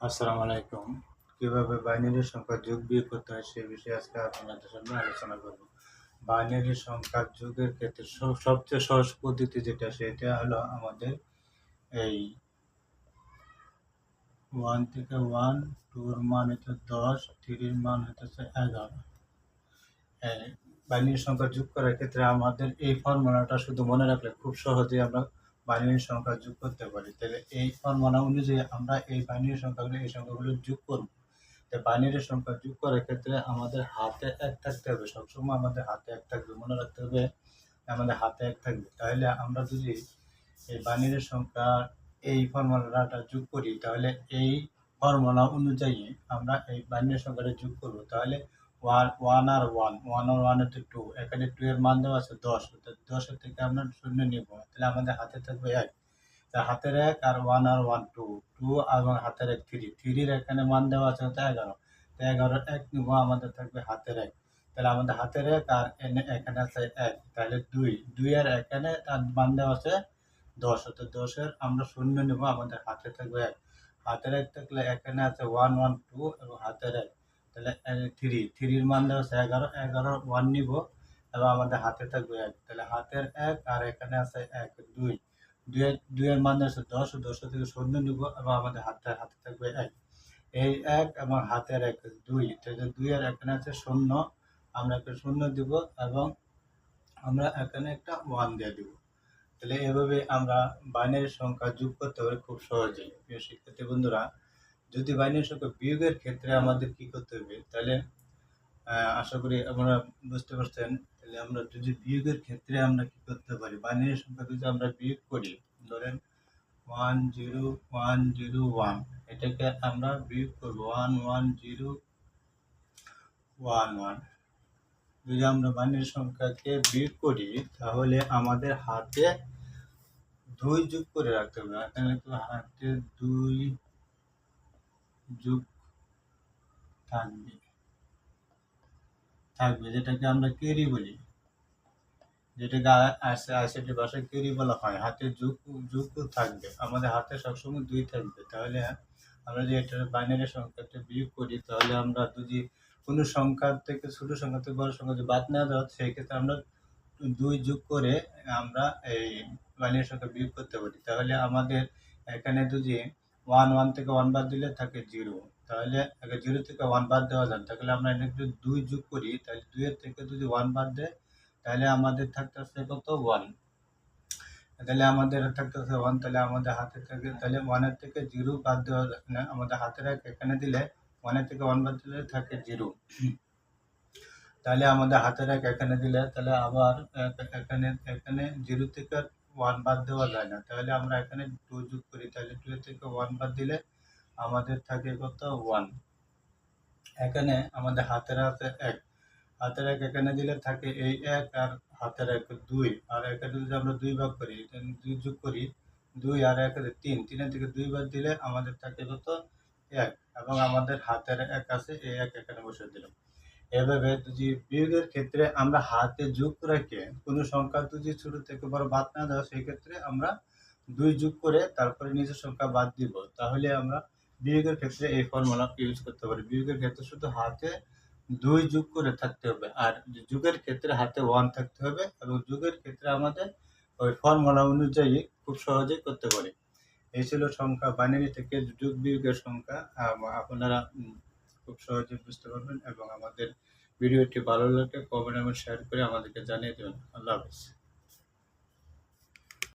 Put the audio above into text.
আসসালামু আলাইকুম। কীভাবে বাইনারি সংখ্যা যোগ বিয়োগ করতে হয় সে বিষয়ে আজকে আপনাদের সামনে আলোচনা করব। বাইনারি সংখ্যা যোগের ক্ষেত্রে সবচেয়ে সহজ পদ্ধতি যেটা, সেটা হলো আমাদের এই ওয়ান থেকে ওয়ান টুর মান হচ্ছে দশ থ্রির মান হচ্ছে এগারো। বাইনারি সংখ্যা যোগ করার ক্ষেত্রে আমাদের এই ফর্মুলাটা শুধু মনে রাখলে খুব সহজেই আমরা বাইনারি সংখ্যা যোগ করতে পারি, তাহলে এই ফর্মুলা অনুযায়ী আমরা এই বাইনারি সংখ্যাগুলো, এই সংখ্যাগুলো যোগ করব। তো বাইনারি সংখ্যা যোগ করার ক্ষেত্রে আমাদের হাতে এক থাকতে হবে, সবসময় আমাদের হাতে এক থাকবে, মনে রাখতে হবে আমাদের হাতে এক থাকবে। তাহলে আমরা যদি এই বাইনারি সংখ্যা, এই ফর্মুলাটা যোগ করি, তাহলে এই ফর্মুলা অনুযায়ী আমরা এই বাইনারি সংখ্যাটা যোগ করব। তাহলে ওয়ান ওয়ান আর ওয়ান ওয়ান আর ওয়ান হচ্ছে টু এখানে টু এর মান দেওয়া আছে দশ দশের থেকে আমরা শূন্য নিব। তাহলে আমাদের হাতে থাকবে এক। তা হাতের এক আর ওয়ান আর ওয়ান টু টু এবং হাতের এক থ্রি থ্রির এখানে মান দেওয়া আছে তো এগারো। তো এগারোর এক নিব, আমাদের থাকবে হাতের এক। তাহলে আমাদের হাতের এক আর এনে এখানে আছে এক। তাহলে দুই। দুই আর এখানে তার মান দেওয়া আছে দশ। অর্থাৎ দশের আমরা শূন্য নেব, আমাদের হাতে থাকবে এক। হাতের এক থাকলে এখানে আছে ওয়ান ওয়ান টু এবং হাতের এক। তাহলে থ্রি থ্রির মান দেওয়া আছে এগারো। এগারো ওয়ান নিব। এবং আমাদের হাতে থাকবে এক। তাহলে হাতের এক আর এখানে আছে এক, দুই। দুইয়ের দুইয়ের মান আছে দশ দশ থেকে শূন্য নিব এবং আমাদের হাতের হাতে থাকবে এক। এই এক এবং হাতের এক, দুই। তাহলে দুইয়ের এখানে আছে শূন্য। আমরা একটা শূন্য দিব এবং আমরা এখানে একটা ওয়ান দিয়ে দিব। তাহলে এভাবে আমরা বাইনারি সংখ্যা যোগ করতে পারি খুব সহজেই প্রিয় শিক্ষার্থী বন্ধুরা, যদি বাইনারি সংখ্যা বিয়োগের ক্ষেত্রে আমাদের কি করতে হবে? তাহলে আশা করি আপনারা বুঝতে পারছেন। তাহলে আমরা যদি বিয়োগের ক্ষেত্রে আমরা কি করতে পারি? বাইনারি সংখ্যা যদি আমরা বিয়োগ করি, ধরেন one zero one zero one এটাকে আমরা বিয়োগ করব। One one zero one one যদি আমরা বাইনারি সংখ্যাকে বিয়োগ করি, তাহলে আমাদের হাতে দুই যোগ করে রাখতে হবে। এখানে তো হাতে দুই যোগ থাকবে। থাকবে, যেটাকে আমরা কেরি বলি। যেটাকে আসে আইসিটি ভাষায় কেরি বলা হয়। হাতে যুগ যুগ থাকবে। আমাদের হাতে সবসময় দুই থাকবে। তাহলে আমরা যদি এটা বাইনারি সংখ্যাটা বিয়োগ করি, তাহলে আমরা যদি কোনো সংখ্যার থেকে ছোট সংখ্যা থেকে বড় সংখ্যা যদি বাদ না দেওয়া সেই ক্ষেত্রে আমরা দুই যোগ করে আমরা এই বাইনারি সংখ্যা বিয়োগ করতে পারি। তাহলে আমাদের এখানে যদি ওয়ান ওয়ান থেকে ওয়ান বাদ দিলে থাকে জিরো তাহলে আগে জিরো থেকে ওয়ান বাদ দেওয়া যায় তাহলে আমরা এখানে যদি দুই যোগ করি, তাহলে দুইয়ের থেকে যদি ওয়ান বাদ দেয়, তাহলে আমাদের থাকতেছে কত? ওয়ান তাহলে আমাদের থাকতেছে ওয়ান তাহলে আমাদের হাতে থেকে তাহলে ওয়ানের থেকে জিরো বাদ দেওয়া না। আমাদের হাতের এক এখানে দিলে ওয়ানের থেকে ওয়ান বাদ দিলে থাকে জিরো। তাহলে আমাদের হাতের এক এখানে দিলে, তাহলে আবার এখানে এখানে জিরো থেকে ওয়ান বাদ দেওয়া যায় না। তাহলে আমরা এখানে টু যোগ করি। তাহলে টু থেকে ওয়ান বাদ দিলে আমাদের থাকে কত? ওয়ান এখানে আমাদের হাতের হাতে এক। হাতের এক এখানে দিলে থাকে এই এক আর হাতের এক দুই। আর এখানে যদি আমরা দুই ভাগ করি দুই যোগ করি, দুই আর এক তিন। তিনের থেকে দুই ভাগ দিলে আমাদের থাকে কত? এক। এবং আমাদের হাতের এক আছে, এই এক এখানে বসে দিলাম। এভাবে যদি বিয়োগের ক্ষেত্রে আমরা হাতে যোগ রেখে কোনো সংখ্যা যদি ছোট থেকে বড় বাদ না দেওয়া সেই ক্ষেত্রে আমরা দুই যোগ করে তারপরে নিজের সংখ্যা বাদ দিব। তাহলে আমরা বিয়োগের ক্ষেত্রে এই ফর্মুলা ইউজ করতে পারি বিয়োগের ক্ষেত্রে শুধু হাতে দুই যোগ করে থাকতে হবে। আর যুগের ক্ষেত্রে হাতে ওয়ান থাকতে হবে এবং যুগের ক্ষেত্রে আমাদের ওই ফর্মুলা অনুযায়ী খুব সহজেই করতে পারি। এই ছিল সংখ্যা বাইনারি থেকে যুগ বিয়োগের সংখ্যা। আপনারা খুব সহজে বুঝতে পারবেন এবং আমাদের ভিডিওটি ভালো লাগলে কমেন্ট এবং শেয়ার করে আমাদেরকে জানিয়ে দেবেন। আল্লাহ হাফিজ।